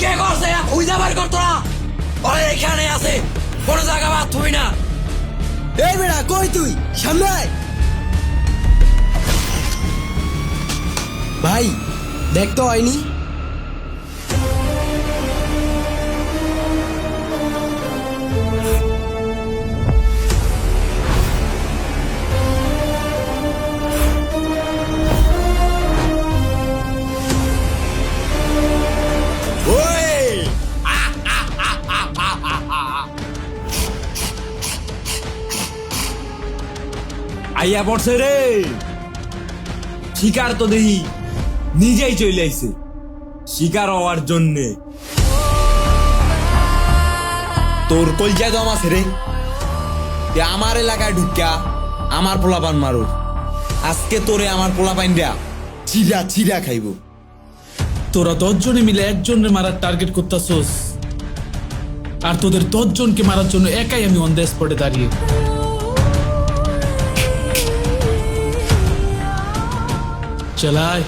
কে করছে খুঁজে বের করতো না ওরে এখানে আছে। কোনো জায়গা বাদ তুই না। এই বেড়া, কই তুই? সামনে ভাই দেখতে হয়নি। আইয়া পড়ছে রে। শিকার তো দেহি, নিজেই চলে আইছে। শিকার হওয়ার জন্যে। তোর কলজায় দম আছে রে। তুই আমার এলাকায় ঢুকিয়া আমার পোলাপান মারো। আজকে তোরে আমার পোলাপাইন দেয়া, চিরা চিরা খাইব। তোরা দশজনে মিলে একজনের মারার টার্গেট করতেছস। আর তোদের দশজনকে মারার জন্য একাই আমি অন দ্য স্পটে দাঁড়িয়ে। চালায়